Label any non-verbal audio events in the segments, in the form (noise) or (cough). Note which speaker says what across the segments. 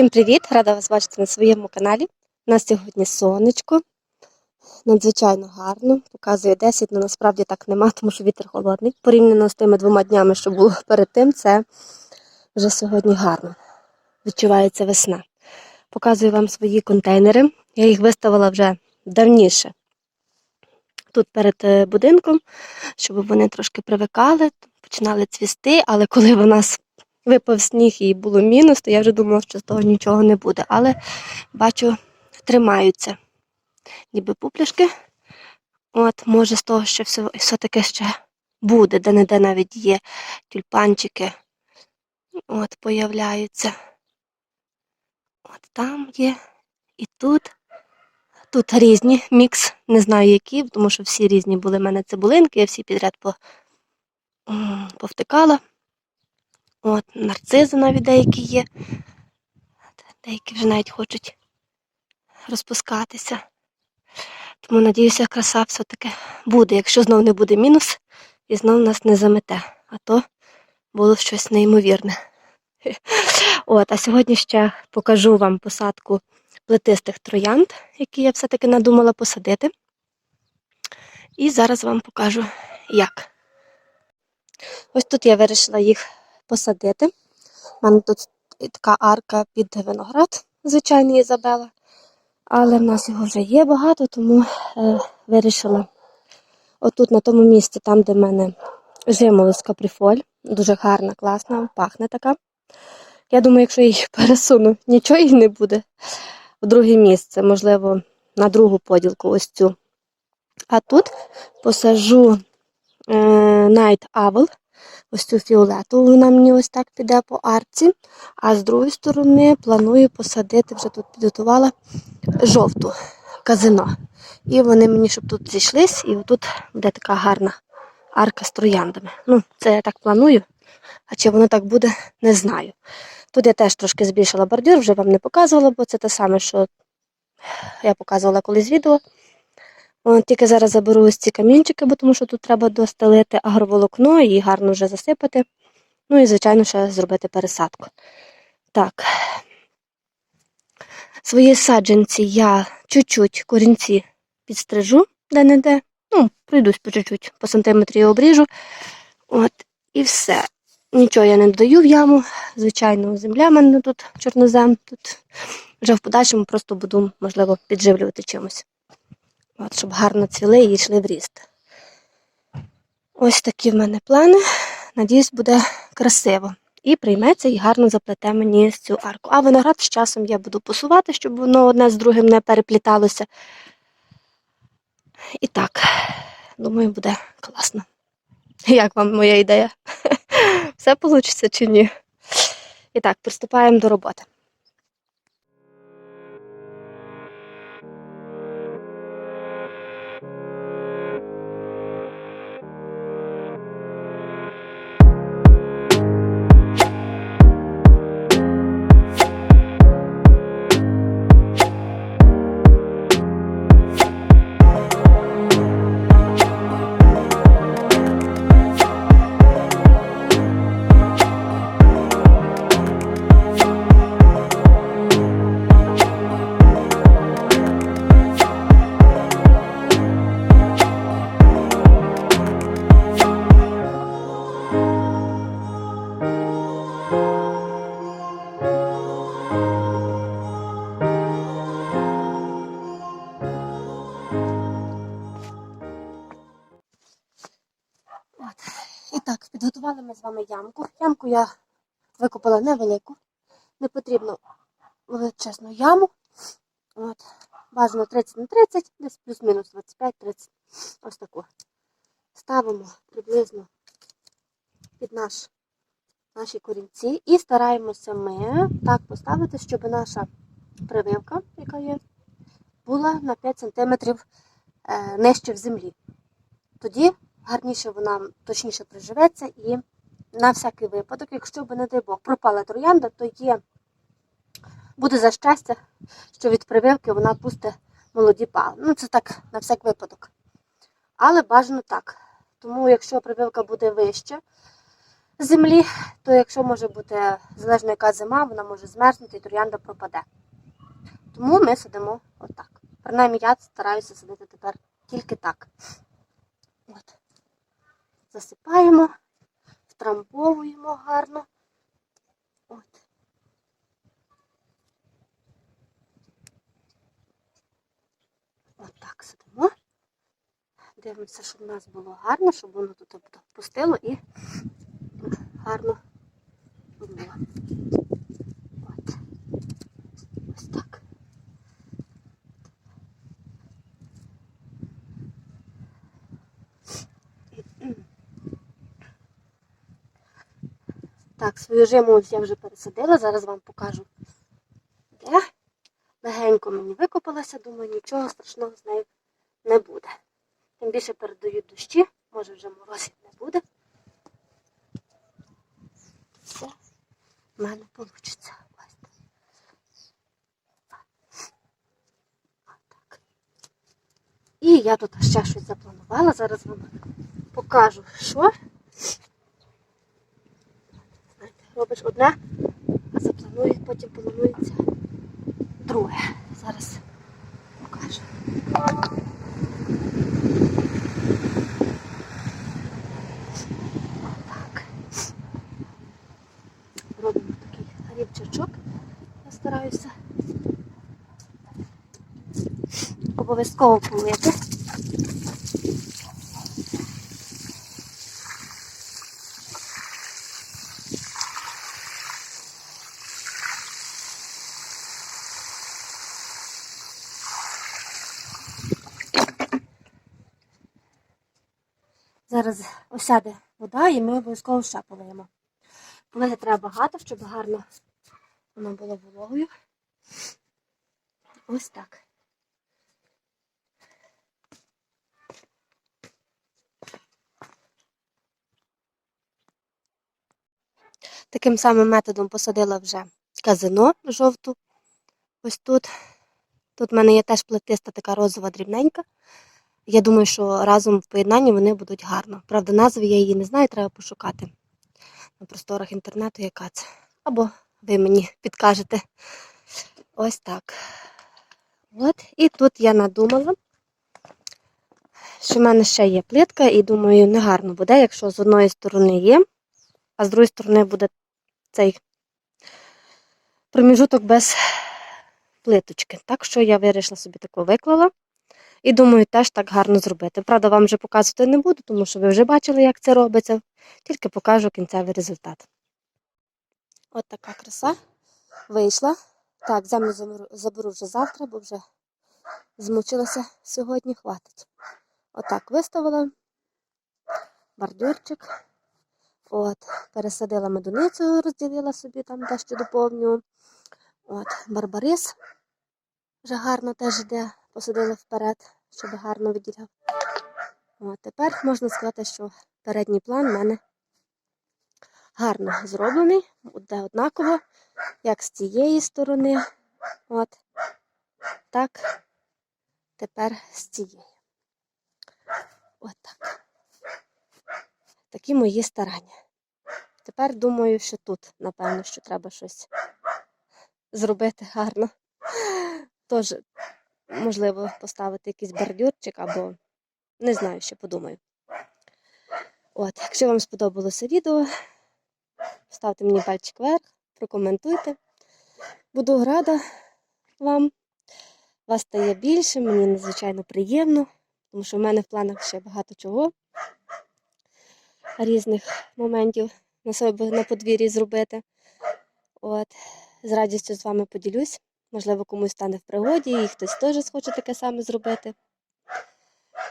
Speaker 1: Всім привіт! Рада вас бачити на своєму каналі. У нас сьогодні сонечко. Надзвичайно гарно. Показує 10, але насправді так нема, (laughs) тому що вітер холодний. Порівняно з тими двома днями, що було перед тим, це вже сьогодні гарно. Відчувається весна. Показую вам свої контейнери. Я їх виставила вже давніше. Тут перед е, будинком, щоб вони трошки привикали, починали цвісти, але коли в нас випав сніг і було мінус, то я вже думала, що з того нічого не буде. Але бачу, тримаються ніби пупляшки. От, може, з того ще все, все-таки ще буде, де-не-де навіть є тюльпанчики. От, появляються. От там є. І тут. Тут різні мікс, не знаю які, тому що всі різні були в мене цибулинки, я всі підряд по, повтикала. От, нарцизи навіть деякі є. Деякі вже навіть хочуть розпускатися. Тому, надіюся, краса все-таки буде, якщо знов не буде мінус і знов нас не замете. А то було щось неймовірне. (laughs) От, а сьогодні ще покажу вам посадку плетистих троянд, які я все-таки надумала посадити. І зараз вам покажу, як. Ось тут я вирішила їх посадити. У мене тут така арка під виноград, звичайний Ізабела. Але в нас його вже є багато, тому е, вирішила отут, на тому місці, там, де в мене жимолость каприфоль, дуже гарна, класна, пахне така. Я думаю, якщо її (laughs) пересуну, нічого їй не буде. В друге місце, можливо, на другу поділку ось цю. А тут посажу е, Night Owl, ось цю фіолетову, вона мені ось так піде по арці. А з другої сторони планую посадити, вже тут підготувала жовту казино. І вони мені, щоб тут зійшлись, і тут буде така гарна арка з трояндами. Ну, це я так планую. А чи воно так буде, не знаю. Тут я теж трошки збільшила бордюр, вже вам не показувала, бо це те саме, що я показувала колись відео. Тільки зараз заберу ось ці камінчики, бо тому що тут треба достелити агроволокно і гарно вже засипати. Ну і, звичайно, ще зробити пересадку. Так. Свої саджанці я чуть-чуть корінці підстрижу де-не-де. Ну, пройдусь по чуть-чуть, по сантиметрі обріжу. От, і все. Нічого я не додаю в яму. Звичайно, земля в мене тут чорнозем. Тут вже в подальшому просто буду, можливо, підживлювати чимось. От, щоб гарно цвіли і йшли в ріст. Ось такі в мене плани. Надіюсь, буде красиво. І прийметься і гарно заплете мені цю арку. А виноград з часом я буду посувати, щоб воно одне з другим не перепліталося. І так, думаю, буде класно. Як вам моя ідея? (laughs) Все вийде чи ні? І так, приступаємо до роботи. Підготували ми з вами ямку. Ямку я викопала невелику. Не потрібно величезну яму. От. Бажано 30 на 30, десь плюс-мінус 25-30. Ось таку. Ставимо приблизно під наш, наші корінці і стараємося ми так поставити, щоб наша прививка, яка є, була на 5 см е, нижче в землі. Тоді гарніше вона точніше приживеться і на всякий випадок, якщо б, не дай Бог, пропала троянда, то є, буде за щастя, що від прививки вона пусте молоді пали. Ну, це так на всяк випадок. Але бажано так. Тому, якщо прививка буде вища, землі, то якщо може бути залежно яка зима, вона може змерзнути і троянда пропаде. Тому ми садимо отак. Принаймні я стараюся садити тепер тільки так. От. Засипаємо, втрамбовуємо гарно. От. От сидимо. Дивимося, щоб у нас було гарно, щоб воно тут пустило і гарно було. Так, свою жиму я вже пересадила, зараз вам покажу. Де? Легенько мені викопалася, думаю, нічого страшного з нею не буде. Тим більше передають дощі, може вже морозів не буде. Все в мене вийде. Так. Отак. І я тут ще щось запланувала, зараз вам покажу, що. Робиш одне, а запланує, потім планується друге. Зараз покажу. Так. Робимо такий рівчачок. Я стараюся обов'язково полити. Зараз осяде вода і ми обов'язково ще полиємо. Полити треба багато, щоб гарно воно було вологою. Ось так. Таким самим методом посадила вже казино жовту. Ось тут. Тут в мене є теж плетиста така розова дрібненька. Я думаю, що разом в поєднанні вони будуть гарно. Правда, назви я її не знаю, треба пошукати на просторах інтернету, яка це. Або ви мені підкажете. Ось так. От. І тут я надумала, що в мене ще є плитка, і думаю, негарно буде, якщо з одної сторони є, а з другої сторони буде цей проміжуток без плиточки. Так що я вирішила собі таку виклала. І думаю, теж так гарно зробити. Правда, вам вже показувати не буду, тому що ви вже бачили, як це робиться. Тільки покажу кінцевий результат. От така краса вийшла. Так, землю заберу- вже завтра, бо вже змучилася сьогодні, хватить. Отак виставила бордюрчик. От, пересадила медуницю, розділила собі там дещо доповню. От, барбарис вже гарно теж йде, посадила вперед, щоб гарно виділяв. От, тепер можна сказати, що передній план в мене гарно зроблений, буде однаково, як з цієї сторони. От, так, тепер з цієї. От так. Такі мої старання. Тепер думаю, що тут, напевно, що треба щось зробити гарно. Тож, можливо, поставити якийсь бордюрчик або не знаю, ще подумаю. От, якщо вам сподобалося відео, ставте мені пальчик вверх, прокоментуйте. Буду рада вам. Вас стає більше, мені надзвичайно приємно, тому що в мене в планах ще багато чого різних моментів на себе на подвір'ї зробити. От, з радістю з вами поділюсь. Можливо, комусь стане в пригоді, і хтось теж схоче таке саме зробити.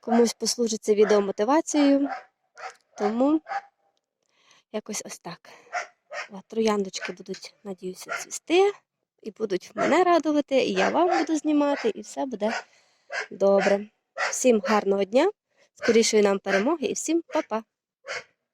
Speaker 1: Комусь послужить це відео мотивацією. Тому якось ось так. От, трояндочки будуть, надіюся, цвісти і будуть мене радувати, і я вам буду знімати, і все буде добре. Всім гарного дня, скорішої нам перемоги і всім па-па!